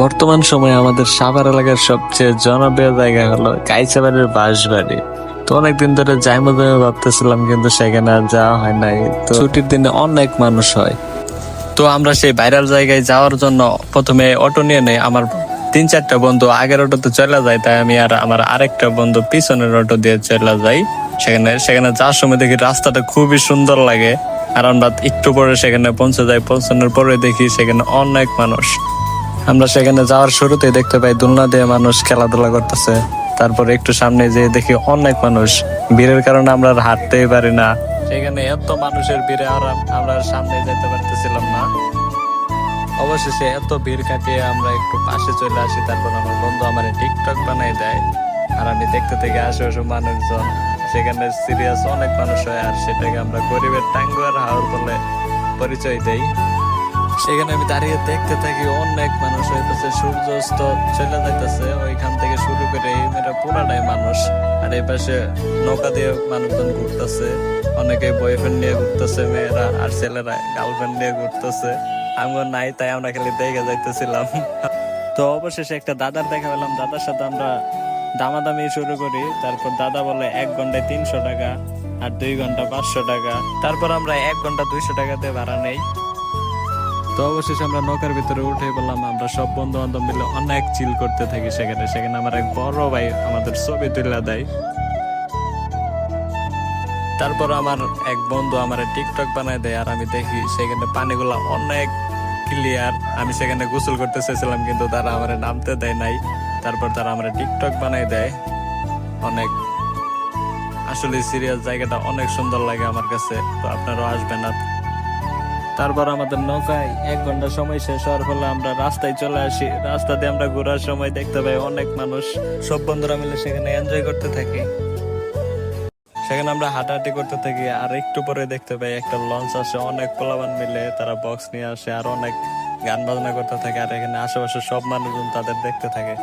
বর্তমান সময়ে আমাদের সাভার এলাকার সবচেয়ে জনপ্রিয় জায়গা হলো কাইসাবাড়ির বাঁশবাড়ি। তো অনেকদিন ধরে যাইমো যাইমো ভাবতেছিলাম কিন্তু সেখানে আর যাওয়া হয় নাই। তো ছুটির দিনে অনেক মানুষ হয়। তো আমরা সেই ভাইরাল জায়গায় যাওয়ার জন্য প্রথমে অটো নিয়ে নেই। আমার তিন চারটা বন্ধু আগের অটোতে চলে যায়, তাই আমি আর আমার আরেকটা বন্ধু পিছনের অটো দিয়ে চলে যাই। সেখানে সেখানে যাওয়ার সময় দেখি রাস্তাটা খুবই সুন্দর লাগে। আর আমরা একটু পরে সেখানে পৌঁছে যাই পৌঁছানোর পরে দেখি সেখানে অনেক মানুষ। আমরা সেখানে যাওয়ার শুরুতে দেখতে পাই দোলনা দিয়ে মানুষ খেলাধুলা করতেছে। তারপর একটু সামনে যেয়ে দেখি অনেক মানুষ। ভিড়ের কারণে আমরা আর হাঁটতেই পারি না। সেখানে এত মানুষের ভিড়ে আর আমরা সামনে যেতে পারতেছিলাম না। অবশেষে এত ভিড় কাটিয়ে আমরা একটু পাশে চলে আসি। তারপর আমার বন্ধু আমার টিকটক বানাই দেয়। আর আমি দেখতে থেকে আসে আশেপাশে মানুষজন, সেখানে সিরিয়াস অনেক মানুষ হয়। আর সেটাকে আমরা গরিবের টাঙ্গু আর হাওর বলে পরিচয় দেই। সেখানে আমি দাঁড়িয়ে দেখতে থাকি অনেক মানুষ হইতেছে সূর্য অস্ত চলে যাইতেছে। ওইখান থেকে শুরু করে এই মেয়েরা পুরাটাই মানুষ। আর এই পাশে নৌকা দিয়ে মানুষজন ঘুরতেছে। অনেকে বয়ফ্রেন্ড নিয়ে ঘুরতেছে মেয়েরা আর ছেলেরা গার্লফ্রেন্ড নিয়ে ঘুরতেছে। আমার নাই, তাই আমরা খালি দেখে যাইতেছিলাম। তো অবশেষে একটা দাদার দেখা পেলাম। দাদার সাথে আমরা দামাদামি শুরু করি। তারপর দাদা বলে এক ঘন্টায় তিনশো টাকা আর দুই ঘণ্টা পাঁচশো টাকা। তারপর আমরা এক ঘণ্টা দুইশো টাকাতে ভাড়া নেই। তো অবশেষে আমরা নৌকার ভিতরে উঠে বললাম আমরা সব বন্ধু বান্ধব মিলে অনেক চিল করতে থাকি সেখানে। সেখানে আমার এক বড় ভাই আমাদের ছবি তুলে দেয়। তারপর আমার এক বন্ধু আমার টিকটক বানায় দেয় আর আমি দেখি সেখানে পানিগুলা অনেক ক্লিয়ার আমি সেখানে গোসল করতে চেয়েছিলাম কিন্তু তারা আমার নামতে দেয় নাই। তারপর তারা আমার টিকটক বানাই দেয়। অনেক আসলে সিরিয়াস জায়গাটা অনেক সুন্দর লাগে আমার কাছে। তো আপনারাও আসবেন আর তারপর আমাদের নৌকায় এক ঘণ্টা সময় শেষ হওয়ার ফলে আমরা রাস্তায় চলে আসি। রাস্তা দিয়ে আমরা ঘোরার সময় দেখতে পাই অনেক মানুষ। সব বন্ধুরা মিলে সেখানে এনজয় করতে থাকি। সেখানে আমরা হাঁটাহাঁটি করতে থাকি আর একটু পরে দেখতে পাই একটা লঞ্চ আসে। অনেক পোলাবান মিলে তারা বক্স নিয়ে আসে আর অনেক গান বাজনা করতে থাকে আর এখানে আশেপাশে সব মানুষজন তাদের দেখতে থাকে।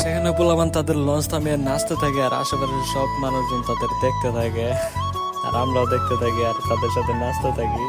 সেখানে পোলাবান তাদের লঞ্চ থামিয়ে নাচতে থাকে আর আশেপাশে সব মানুষজন তাদের দেখতে থাকে। আর আমরাও দেখতে থাকি আর তাদের সাথে নাচতে থাকি।